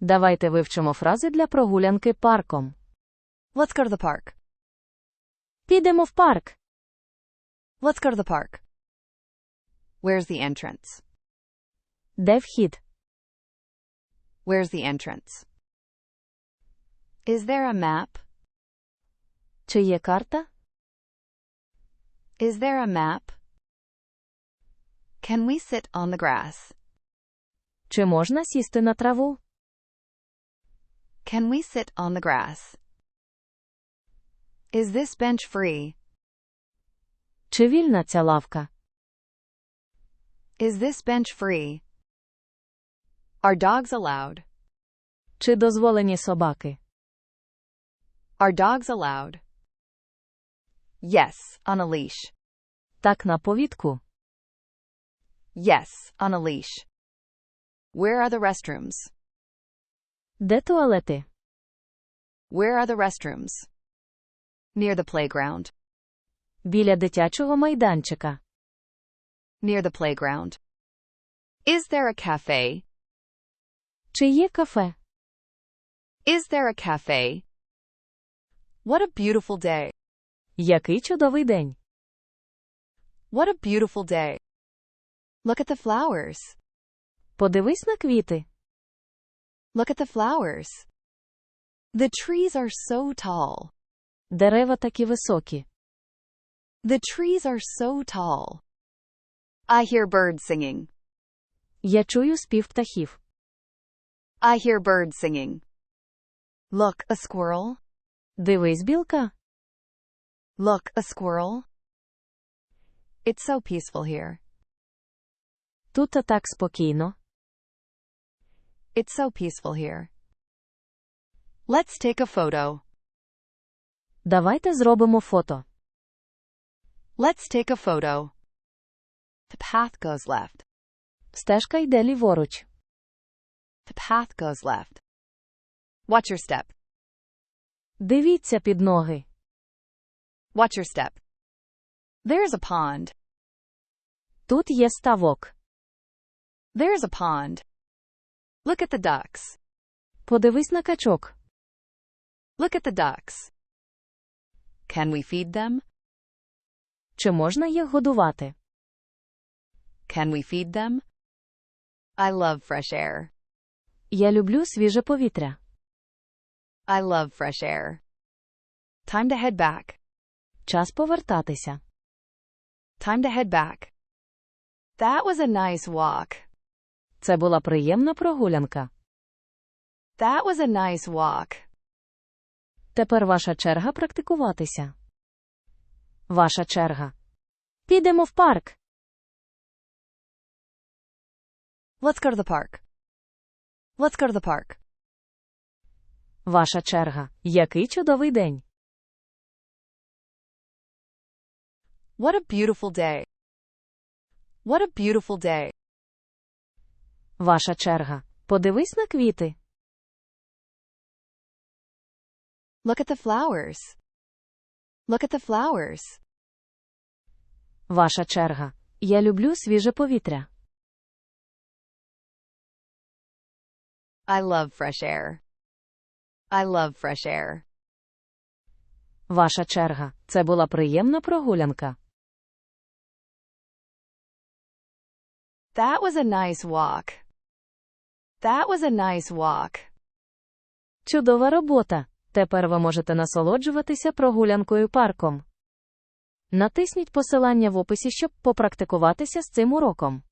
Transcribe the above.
Давайте вивчимо фрази для прогулянки парком. Let's go to the park. Підемо в парк. Let's go to the park. Where's the entrance? Де вхід? Where's the entrance? Is there a map? Чи є карта? Is there a map? Can we sit on the grass? Чи можна сісти на траву? Can we sit on the grass? Is this bench free? Чи вільна ця лавка? Is this bench free? Are dogs allowed? Чи дозволені собаки? Are dogs allowed? Yes, on a leash. Так на повідку. Yes, on a leash. Where are the restrooms? Де туалети? Where are the restrooms? Near the playground. Біля дитячого майданчика. Near the playground. Is there a cafe? Чи є кафе? Is there a cafe? What a beautiful day. Який чудовий день. What a beautiful day. Look at the flowers. Подивись на квіти. Look at the flowers. The trees are so tall. Дерева такі високі. The trees are so tall. I hear birds singing. Я чую спів птахів. I hear birds singing. Look, a squirrel. Дивись, білка. Look, a squirrel. It's so peaceful here. Тут та так спокійно. It's so peaceful here. Let's take a photo. Давайте зробимо фото. Let's take a photo. The path goes left. Стежка йде ліворуч. The path goes left. Watch your step. Дивіться під ноги. Watch your step. There's a pond. Тут є ставок. There's a pond. Look at the ducks. Подивись на качок. Look at the ducks. Can we feed them? Чи можна їх годувати? Can we feed them? I love fresh air. Я люблю свіже повітря. I love fresh air. Time to head back. Час повертатися. Time to head back. That was a nice walk. Це була приємна прогулянка. That was a nice walk. Тепер ваша черга практикуватися. Ваша черга. Підемо в парк. Let's go to the park. Let's go to the park. Ваша черга. Який чудовий день. What a beautiful day. What a beautiful day. Ваша черга. Подивись на квіти. Look at the flowers. Look at the flowers. Ваша черга. Я люблю свіже повітря. I love fresh air. I love fresh air. Ваша черга. Це була приємна прогулянка. That was a nice walk. That was a nice walk. Чудова робота. Тепер ви можете насолоджуватися прогулянкою парком. Натисніть посилання в описі, щоб попрактикуватися з цим уроком.